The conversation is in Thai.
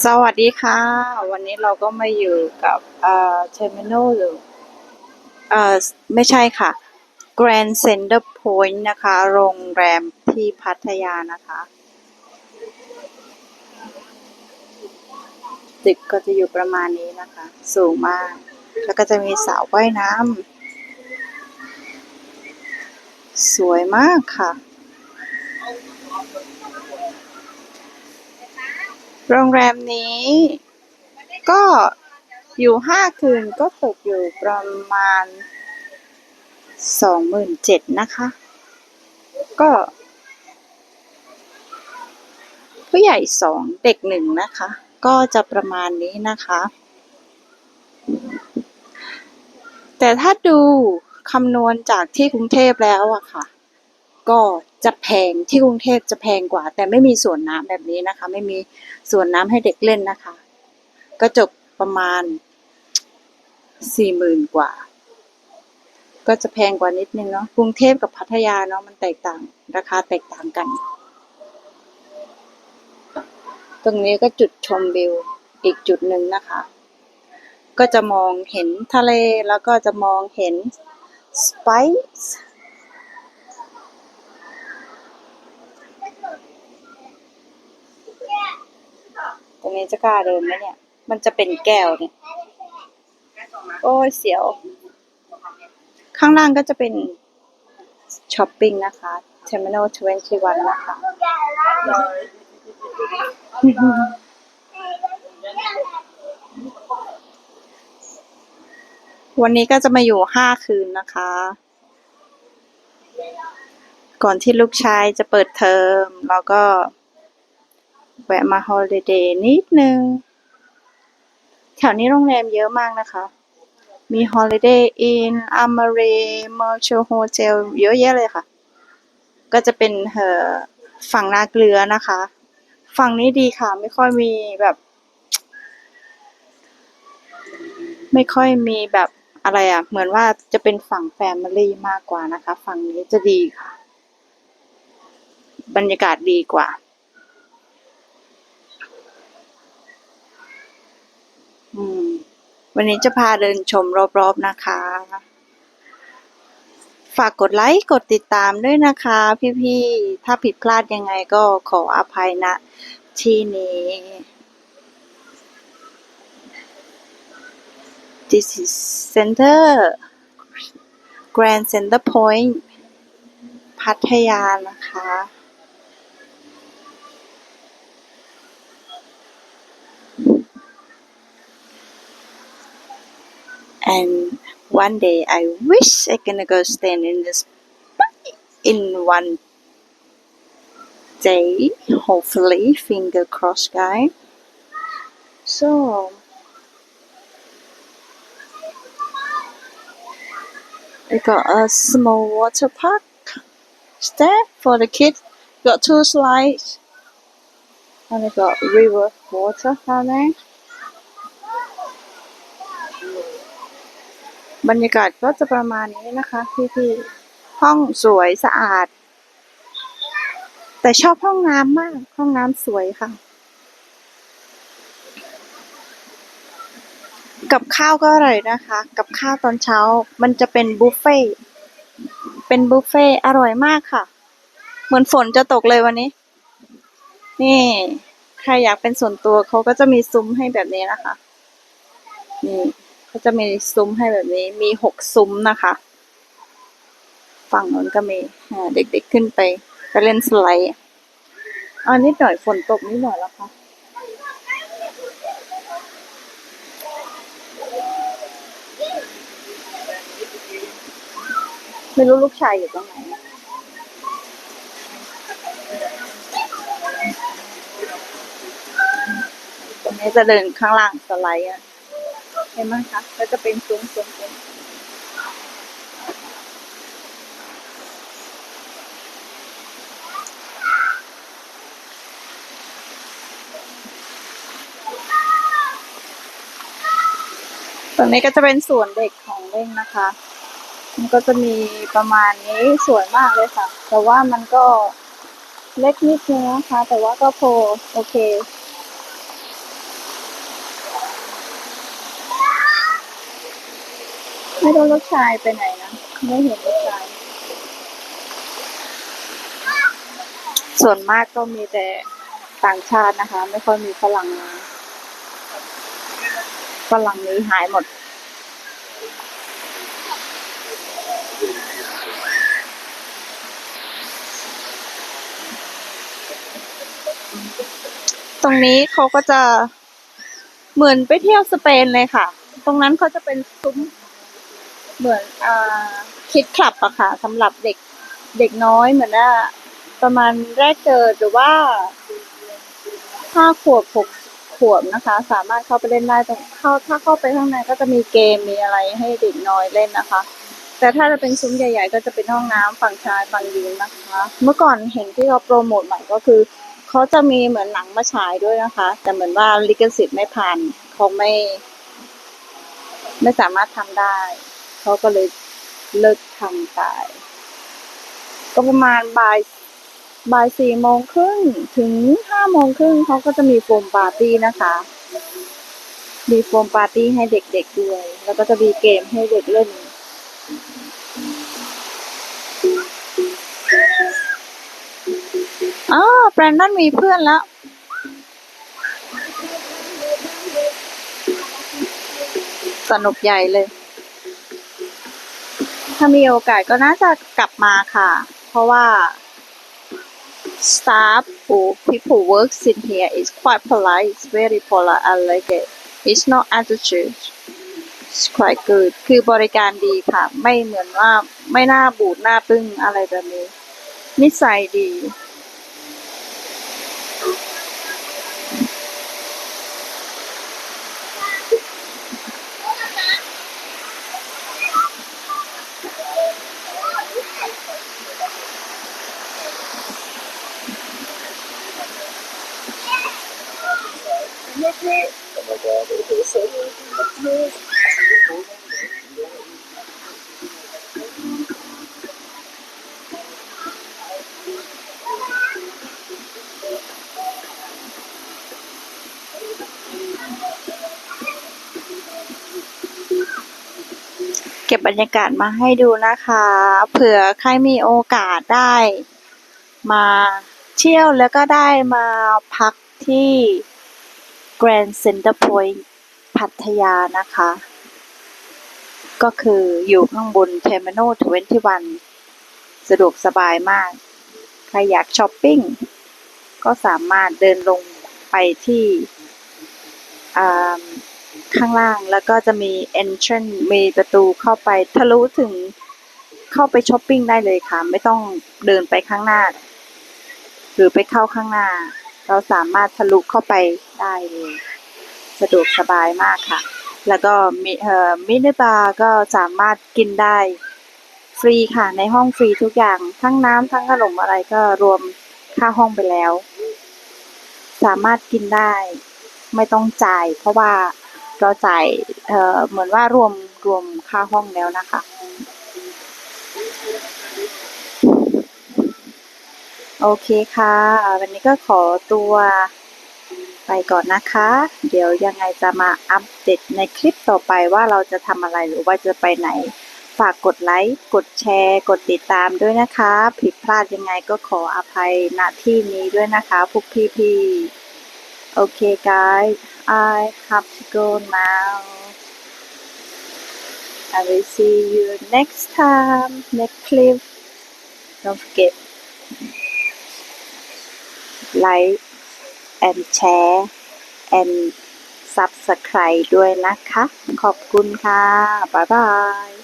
สวัสดีค่ะ วันนี้เราก็มาอยู่กับเอ่อเทอร์มินอลหรือ่อไม่ใช่ค่ะ Grand Center Point นะคะ โรงแรมที่พัทยานะคะตึกก็จะอยู่ประมาณนี้นะคะ สูงมาก แล้วก็จะมีสระว่ายน้ำสวยมากค่ะ โรงแรมนี้ ก็อยู่ห้าคืนก็ตกอยู่ประมาณสองหมื่นเจ็ดนะคะ ก็ ผู้ใหญ่สองเด็กหนึ่งนะคะ ก็จะประมาณนี้นะคะ แต่ถ้าดูคำนวณจากที่กรุงเทพแล้วอะค่ะ ก็จะแพงที่กรุงเทพจะแพงกว่า แต่ไม่มีสวนน้ำแบบนี้นะคะ ไม่มีสวนน้ำให้เด็กเล่นนะคะ ก็จบประมาณสี่หมื่นกว่า ก็จะแพงกว่านิดนึงเนาะกรุงเทพกับพัทยาเนาะมันแตกต่างราคาแตกต่างกัน ตรงนี้ก็จุดชมวิวอีกจุดหนึ่งนะคะ ก็จะมองเห็นทะเลแล้วก็จะมองเห็นสไปซ์ รงนี้จะกล้าเดินไหมเนี่ย มันจะเป็นแก้วเนี่ย โอ้ยเสียว ข้างล่างก็จะเป็นช้อปปิ้งนะคะ Terminal 21 นะคะ วันนี้ก็จะมาอยู่ห้าคืนนะคะ ก่อนที่ลูกชายจะเปิดเทอมแล้วก็ แวะมาฮอลิเดย์นิดนึง แถวนี้โรงแรมเยอะมากนะคะ มี Holiday Inn a m a r e Merchant Hotel เยอะแยะเลยค่ะ ก็จะเป็นเอ่อฝั่งนาเกลือนะคะ ฝั่งนี้ดีค่ะ ไม่ค่อยมีแบบ ไม่ค่อยมีแบบอะไรอะ เหมือนว่าจะเป็นฝั่งแฟมิลี่มากกว่านะคะ ฝั่งนี้จะดีค่ะ บรรยากาศดีกว่า อืม วันนี้จะพาเดินชมรอบๆนะคะ ฝากกดไลค์กดติดตามด้วยนะคะ พี่ๆ ถ้าผิดพลาดยังไงก็ขออภัยนะที่นี้ This is Center Grand Center Point พัทยานะคะ and one day I wish I gonna go stand in this in one day hopefully finger crossed guy. So I got a small water park. There for the kids got two slides. And I got river water down there บรรยากาศก็จะประมาณนี้นะคะพี่ๆห้องสวยสะอาด แต่ชอบห้องน้ำมาก ห้องน้ำสวยค่ะ กับข้าวก็อร่อยนะคะ กับข้าวตอนเช้ามันจะเป็นบุฟเฟ่ต์เป็นบุฟเฟ่ต์อร่อยมากค่ะ เหมือนฝนจะตกเลยวันนี้ นี่ใครอยากเป็นส่วนตัวเขาก็จะมีซุ้มให้แบบนี้นะคะนี่ ก็จะมีซุ้มให้แบบนี้ มีหกซุ้มนะคะ ฝั่งนู้นก็มีเด็กๆขึ้นไปไปเล่นสไลด์อันนิดหน่อยฝนตกนิดหน่อยแล้วค่ะไม่รู้ลูกชายอยู่ตรงไหน ตรงนี้จะเดินข้างล่างสไลด์อะ เห็นไหมคะก็จะเป็นซุ้มซุ้มซุ้มตรงนี้ก็จะเป็นส่วนเด็กของเล่นนะคะ มันก็จะมีประมาณนี้สวยมากเลยค่ะ แต่ว่ามันก็เล็กนิดนึงนะคะ แต่ว่าก็พอโอเค ไม่รู้ลูกชายไปไหนนะ ไม่เห็นลูกชาย ส่วนมากก็มีแต่ต่างชาตินะคะ ไม่ค่อยมีฝรั่งมาฝรั่งนี้หายหมด ตรงนี้เขาก็จะเหมือนไปเที่ยวสเปนเลยค่ะ ตรงนั้นเขาจะเป็นซุ้ม เหมือนอ่าคิดคลับอะค่ะสำหรับเด็กเด็กน้อยเหมือนว่าประมาณแรกเกิดหรือว่าห้าขวบหกขวบนะคะ สามารถเข้าไปเล่นได้แตรงเข้าถ้าเข้าไปข้างในก็จะมีเกมมีอะไรให้เด็กน้อยเล่นนะคะ แต่ถ้าจะเป็นซุ้มใหญ่ ๆ ก็จะเป็นห้องน้ำฝั่งชายฝั่งหญิงนะคะ เมื่อก่อนเห็นที่เขาโปรโมทใหม่ก็คือเขาจะมีเหมือนหนังมาฉายด้วยนะคะ แต่เหมือนว่าลิขสิทธิ์ไม่ผ่านเขาไม่ ไม่สามารถทำได้ เขาก็เลยเลิกทำไปก็ประมาณบ่ายบ่ายสี่โมงครึ่งถึงห้าโมงครึ่งเขาก็จะมีโฟมปาร์ตี้นะคะ มีโฟมปาร์ตี้ให้เด็กๆด้วย แล้วก็จะมีเกมให้เด็กเล่น อ๋อแบรนดอนมีเพื่อนแล้ว สนุกใหญ่เลย ถ้ามีโอกาสก็น่าจะกลับมาค่ะ เพราะว่า staff who people works in here is quite polite it's very polite I like it it's not attitude it's quite good คือบริการดีค่ะ ไม่เหมือนว่าไม่น่าบูดหน้าตึ้งอะไรแบบนี้ นิสัยดี เก็บบรรยากาศมาให้ดูนะคะ เผื่อใครมีโอกาสได้มาเที่ยวแล้วก็ได้มาพักที่ Grand Center Point พัทยานะคะ ก็คืออยู่ข้างบน Terminal 21 สะดวกสบายมาก ใครอยากช้อปปิ้ง ก็สามารถเดินลงไปที่อ่า ข้างล่าง แล้วก็จะมี entrance มีประตูเข้าไปทะลุถึงเข้าไปช้อปปิ้งได้เลยค่ะ ไม่ต้องเดินไปข้างหน้า หรือไปเข้าข้างหน้า เราสามารถทะลุเข้าไปได้เลย สะดวกสบายมากค่ะ แล้วก็มีเอ่อมินิบาร์ก็สามารถกินได้ ฟรีค่ะในห้องฟรีทุกอย่าง ทั้งน้ำทั้งขนมอะไรก็รวมค่าห้องไปแล้ว สามารถกินได้ ไม่ต้องจ่าย เพราะว่า เราจ่ายเอ่อเหมือนว่ารวมรวมค่าห้องแล้วนะคะ โอเคค่ะ วันนี้ก็ขอตัวไปก่อนนะคะ เดี๋ยวยังไงจะมาอัปเดตในคลิปต่อไปว่าเราจะทำอะไรหรือว่าจะไปไหน ฝากกดไลค์ กดแชร์ กดติดตามด้วยนะคะ ผิดพลาดยังไงก็ขออภัยณที่นี้ด้วยนะคะพวกพี่ๆโอเค guys I have to go now I will see you next time next clip don't forget like and share and subscribe ด้วยนะคะ ขอบคุณค่ะ บ๊ายบาย